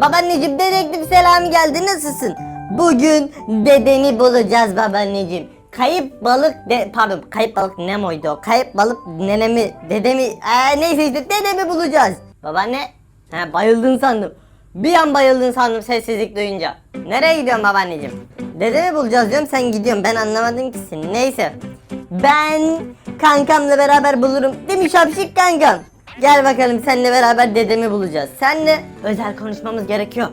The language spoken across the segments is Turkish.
Babaanneciğim dedektif Selami geldi nasılsın? Bugün dedeni bulacağız babaanneciğim. Kayıp balık de pardon kayıp balık Nemo'ydu o. Kayıp balık nenemi dedemi ee, neyse işte dedemi bulacağız. Babaanne ha, bayıldın sandım. Bir an bayıldın sandım sessizlik duyunca. Nereye gidiyorsun babaanneciğim? Dedemi bulacağız diyorum sen gidiyorsun ben anlamadım ki seni. Neyse. Ben kankamla beraber bulurum. Değil mi şapşik kankam? Gel bakalım seninle beraber dedemi bulacağız. Seninle özel konuşmamız gerekiyor.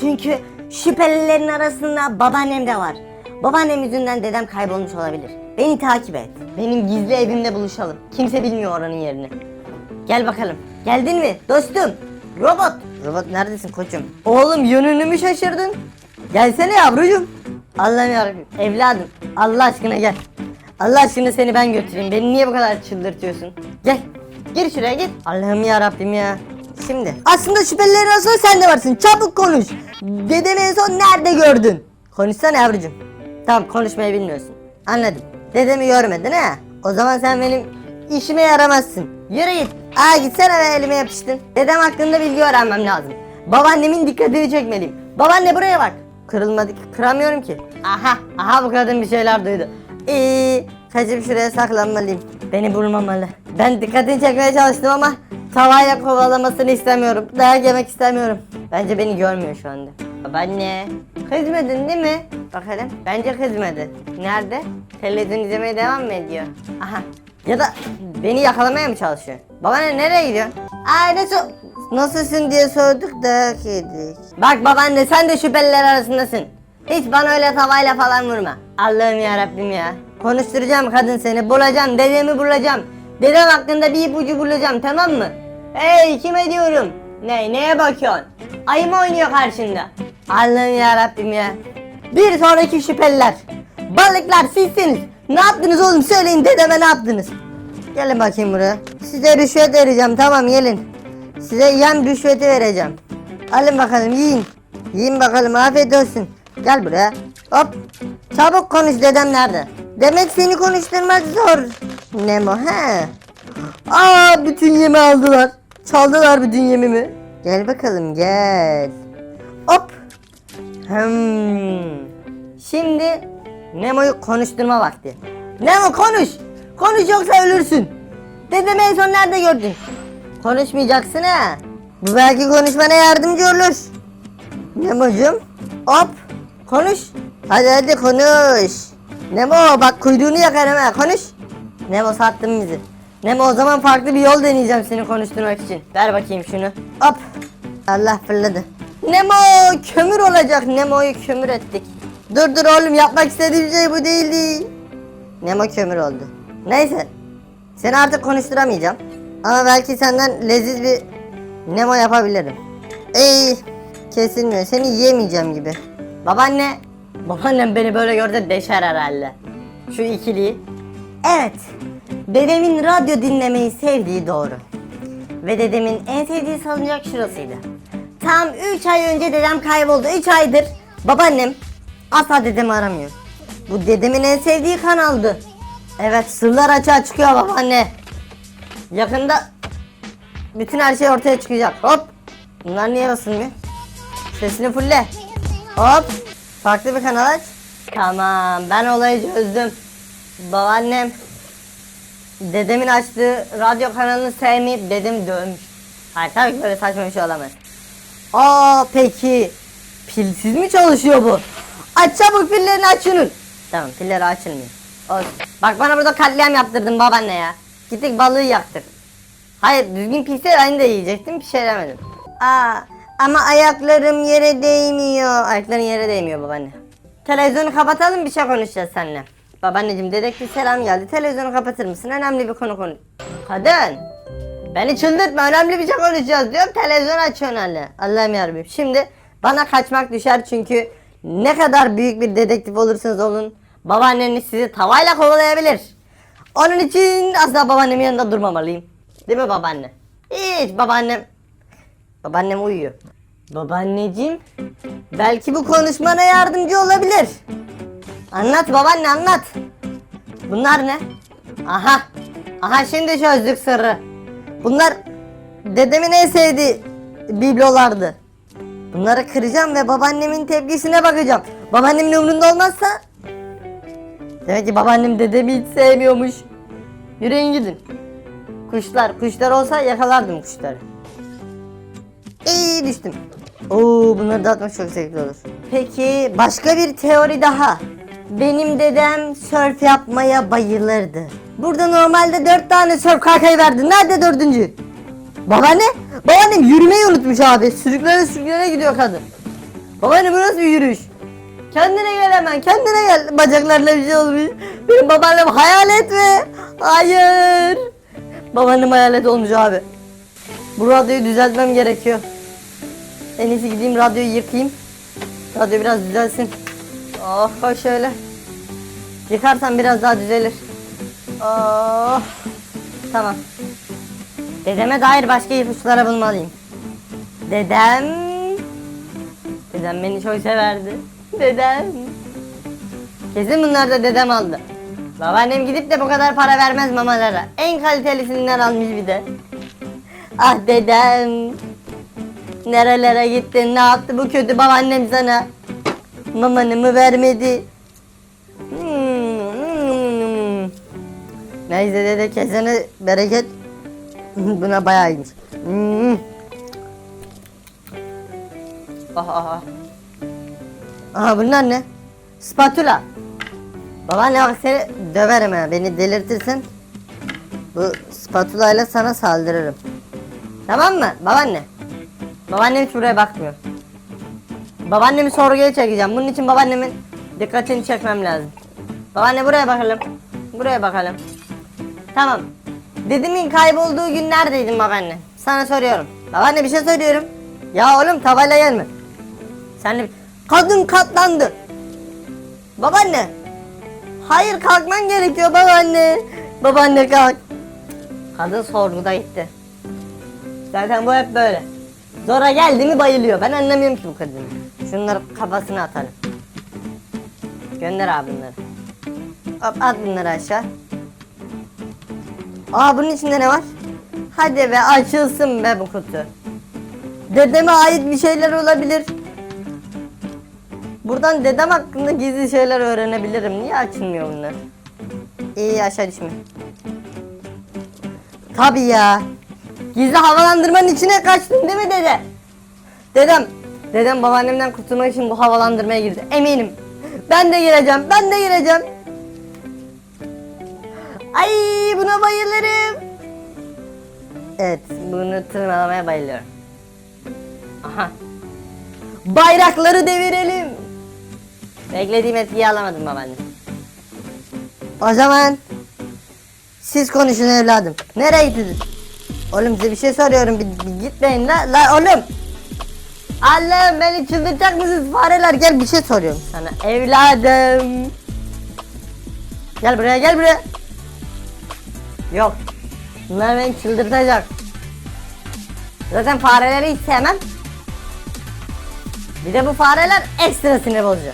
Çünkü şüphelilerin arasında babaannem de var. Babaannem yüzünden dedem kaybolmuş olabilir. Beni takip et. Benim gizli evimde buluşalım. Kimse bilmiyor oranın yerini. Gel bakalım. Geldin mi dostum? Robot. Robot neredesin koçum? Oğlum yönünü mü şaşırdın? Gelsene yavrucuğum. Allah'ım yarabbim. Evladım. Allah aşkına gel. Allah aşkına seni ben götüreyim. Beni niye bu kadar çıldırtıyorsun? Gel. Gir şuraya gir. Allah'ım ya Rabbim ya. Şimdi. Aslında şüphelilerin arasında sen de varsın. Çabuk konuş. Dedemi en son nerede gördün? Konuşsana yavrucuğum. Tamam konuşmayı bilmiyorsun. Anladım. Dedemi görmedin ha? O zaman sen benim işime yaramazsın. Yürü git. Aa gitsene be elime yapıştın. Dedem hakkında bilgi öğrenmem lazım. Babaannemin dikkatini çekmeliyim. Babaanne buraya bak. Kırılmadı ki. Kıramıyorum ki. Aha. Aha bu kadın bir şeyler duydu. İyi. Kaçıp şuraya saklanmalıyım. Beni bulmamalı. Ben dikkatini çekmeye çalıştım ama tavayla kovalamasını istemiyorum. Dayak yemek istemiyorum. Bence beni görmüyor şu anda. Babaanne. Kızmadın değil mi? Bakalım. Bence kızmadı. Nerede? Televizyon izlemeye devam mı ediyor? Aha. Ya da beni yakalamaya mı çalışıyor? Babaanne nereye gidiyorsun? Aa nasıl? Nasılsın diye sorduk da yedik. Bak babaanne sen de şüpheliler arasındasın. Hiç bana öyle tavayla falan vurma. Allah'ım ya Rabbim ya. Konuşturacağım kadın seni. Bulacağım. Dedemi bulacağım. Dedem hakkında bir ipucu bulacağım tamam mı? Hey kime diyorum? Ne neye bakıyorsun? Ayı mı oynuyor karşında? Allah'ım ya Rabbim ya. Bir sonraki şüpheliler. Balıklar sizsiniz. Ne yaptınız oğlum söyleyin dedeme ne yaptınız? Gelin bakayım buraya. Size rüşvet vereceğim tamam gelin. Size yem rüşveti vereceğim. Alın bakalım yiyin. Yiyin bakalım afiyet olsun. Gel buraya. Hop. Çabuk konuş dedem nerede? Demek seni konuşturmak zor. Nemo he. Aa bütün yemi aldılar. Çaldılar bütün yemimi. Gel bakalım gel. Hop. Hmm. Şimdi Nemo'yu konuşturma vakti. Nemo konuş. Konuş yoksa ölürsün. Dedemi en son nerede gördün? Konuşmayacaksın ha. Bu belki konuşmana yardımcı olur. Nemo'cum hop konuş. Hadi hadi konuş. Nemo bak kuyruğunu yakarım ha konuş. Nemo sattın bizi. Nemo o zaman farklı bir yol deneyeceğim seni konuşturmak için. Ver bakayım şunu. Hop. Allah fırladı. Nemo kömür olacak. Nemo'yu kömür ettik. Dur dur oğlum yapmak istediğim şey bu değildi. Nemo kömür oldu. Neyse. Seni artık konuşturamayacağım. Ama belki senden leziz bir Nemo yapabilirim. Ey kesilmiyor. Seni yiyemeyeceğim gibi. Babaanne. Babaannem beni böyle gördü deşer herhalde. Şu ikiliyi. Evet. Dedemin radyo dinlemeyi sevdiği doğru. Ve dedemin en sevdiği salıncak şurasıydı. Tam 3 ay önce dedem kayboldu. 3 aydır babaannem asla dedemi aramıyor. Bu dedemin en sevdiği kanaldı. Evet sırlar açığa çıkıyor babaanne. Yakında bütün her şey ortaya çıkacak. Hop. Bunlar niye basılmıyor? Sesini fulle. Hop. Farklı bir kanal aç. Tamam ben olayı çözdüm. Babaannem dedemin açtığı radyo kanalını sevmeyip dedem dövmüş. Hayır tabii ki böyle saçma bir şey olamaz. Aa peki pilsiz mi çalışıyor bu? Aç çabuk pillerini aç şunun. Tamam pilleri açılmıyor. Olsun. Bak bana burada katliam yaptırdın babaanne ya. Gittik balığı yaktık. Hayır düzgün pilse ben de yiyecektim bir şey. Aa ama ayaklarım yere değmiyor. Ayakların yere değmiyor babaanne. Televizyonu kapatalım bir şey konuşacağız seninle. Babaanneciğim dedektif selam geldi. Televizyonu kapatır mısın? Önemli bir konu konu. Kadın. Beni çıldırtma önemli bir şey konuşacağız diyorum. Televizyon açıyorsun hala. Allah'ım yarabbim. Şimdi bana kaçmak düşer çünkü ne kadar büyük bir dedektif olursanız olun babaanneniz sizi tavayla kovalayabilir. Onun için asla babaannemin yanında durmamalıyım. Değil mi babaanne? Hiç babaannem. Babaannem uyuyor. Babaanneciğim belki bu konuşmana yardımcı olabilir. Anlat babaanne anlat. Bunlar ne? Aha. Aha şimdi çözdük sırrı. Bunlar dedemin en sevdiği biblolardı. Bunları kıracağım ve babaannemin tepkisine bakacağım. Babaannemin umurunda olmazsa... Demek ki babaannem dedemi hiç sevmiyormuş. Yürüyün gidin. Kuşlar, kuşlar olsa yakalardım kuşları. İyi düştüm. Oo bunları dağıtmak çok zevkli olur. Peki başka bir teori daha. Benim dedem sörf yapmaya bayılırdı. Burada normalde dört tane sörf kaykayı verdi. Nerede dördüncü? Babaanne? Babaannem yürümeyi unutmuş abi. Sürüklere sürüklere gidiyor kadın. Babaanne bu nasıl bir yürüyüş? Kendine gel hemen kendine gel. Bacaklarına bir şey olmuş. Benim babaannem hayalet mi? Hayır. Babaannem hayalet olmuş abi. Bu radyoyu düzeltmem gerekiyor. En iyisi gideyim radyoyu yıkayayım. Radyo biraz düzelsin. Oh şöyle. Yıkarsam biraz daha düzelir. Oh. Tamam. Dedeme dair başka ipuçları bulmalıyım. Dedem... Dedem beni çok severdi. Dedem... Kesin bunlar da dedem aldı. Babaannem gidip de bu kadar para vermez mamalara. En kalitelisinden almış bir de. Ah dedem. Nerelere gittin? Ne yaptı bu kötü babaannem sana? Mamanı mı vermedi? Hmm, hmm. Neyse dede kesene bereket. Buna bayağı iyiymiş. Hmm. Aha aha. Aha bunlar ne? Spatula. Babaanne bak seni döverim ha. Beni delirtirsin. Bu spatula ile sana saldırırım. Tamam mı babaanne? Babaannem hiç buraya bakmıyor. Babaannemi sorguya çekeceğim. Bunun için babaannemin dikkatini çekmem lazım. Babaanne buraya bakalım. Buraya bakalım. Tamam. Dedemin kaybolduğu gün neredeydin babaanne? Sana soruyorum. Babaanne bir şey söylüyorum. Ya oğlum tavayla gelme. Sen de... Kadın katlandı. Babaanne. Hayır kalkman gerekiyor babaanne. Babaanne kalk. Kadın sorguda gitti. Zaten bu hep böyle. Zora geldi mi bayılıyor. Ben anlamıyorum ki bu kadını. Şunları kafasına atalım. Gönder abi bunları. Hop at bunları aşağı. Aa bunun içinde ne var? Hadi be açılsın be bu kutu. Dedeme ait bir şeyler olabilir. Buradan dedem hakkında gizli şeyler öğrenebilirim. Niye açılmıyor bunlar? İyi aşağı düşme. Tabii ya. Gizli havalandırmanın içine kaçtın değil mi dede? Dedem. Dedem babaannemden kurtulmak için bu havalandırmaya girdi. Eminim. Ben de gireceğim. Ben de gireceğim. Ay buna bayılırım. Evet bunu tırmalamaya bayılıyorum. Aha. Bayrakları devirelim. Beklediğim etkiyi alamadım babaanne. O zaman siz konuşun evladım. Nereye gittiniz? Oğlum size bir şey soruyorum. Bir, bir gitmeyin la, la oğlum. Allah'ım beni çıldıracak mısınız fareler? Gel bir şey soruyorum sana. Evladım. Gel buraya gel buraya. Yok. Bunlar beni çıldırtacak. Zaten fareleri hiç sevmem. Bir de bu fareler ekstra sinir bozucu.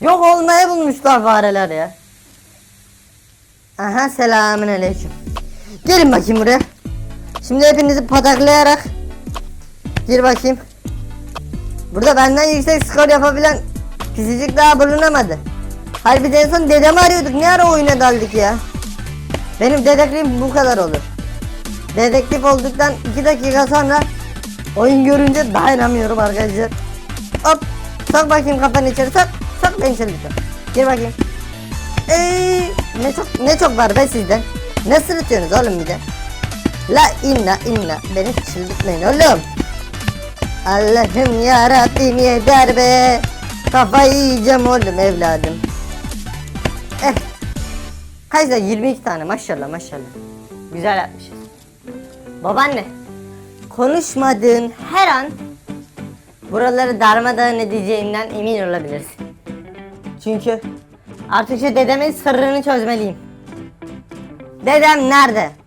Yok olmaya bulmuşlar fareler ya. Aha selamün aleyküm. Gelin bakayım buraya. Şimdi hepinizi pataklayarak gir bakayım. Burada benden yüksek skor yapabilen pisicik daha bulunamadı. Biz en son dedemi arıyorduk. Ne ara oyuna daldık ya? Benim dedektifim bu kadar olur. Dedektif olduktan 2 dakika sonra oyun görünce dayanamıyorum arkadaşlar. Hop sok bakayım kafanı içeri sok. Sok ben içeri lütfen. Gir bakayım. Ey, ne çok ne çok var be sizden. Ne sırıtıyorsunuz oğlum bir de? La inna inna beni çıldırtmayın oğlum. Allah'ım ya Rabbim yeter be. Kafayı yiyeceğim oğlum evladım. Eh. Kaç da 22 tane maşallah maşallah. Güzel yapmışız. Babaanne. Konuşmadığın her an buraları darmadağın edeceğimden emin olabilirsin. Çünkü artık şu dedemin sırrını çözmeliyim. Dedem nerede?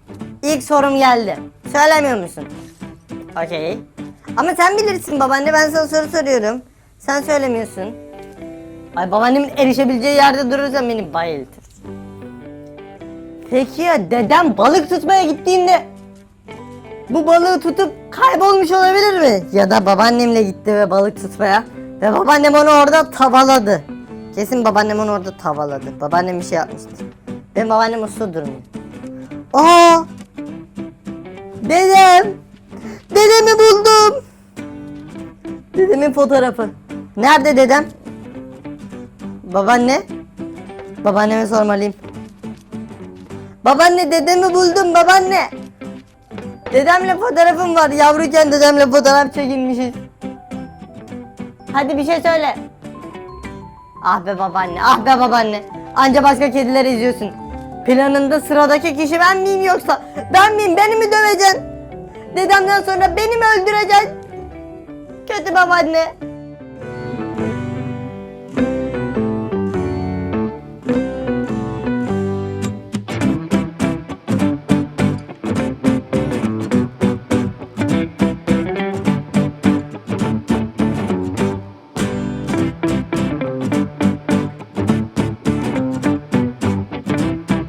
İlk sorum geldi. Söylemiyor musun? Okey. Ama sen bilirsin babaanne ben sana soru soruyorum. Sen söylemiyorsun. Ay babaannemin erişebileceği yerde durursan beni bayıltır. Peki ya dedem balık tutmaya gittiğinde bu balığı tutup kaybolmuş olabilir mi? Ya da babaannemle gitti ve balık tutmaya ve babaannem onu orada tavaladı. Kesin babaannem onu orada tavaladı. Babaannem bir şey yapmıştır. Benim babaannem uslu durmuyor. Aa! Dedem! Dedemi buldum! Dedemin fotoğrafı. Nerede dedem? Babaanne? Babaanneme sormalıyım. Babaanne dedemi buldum babaanne. Dedemle fotoğrafım var. Yavruyken dedemle fotoğraf çekilmişiz. Hadi bir şey söyle. Ah be babaanne, ah be babaanne. Anca başka kediler izliyorsun. Planında sıradaki kişi ben miyim yoksa? Ben miyim? Beni mi döveceksin? Dedemden sonra beni mi öldüreceksin? Kötü babaanne.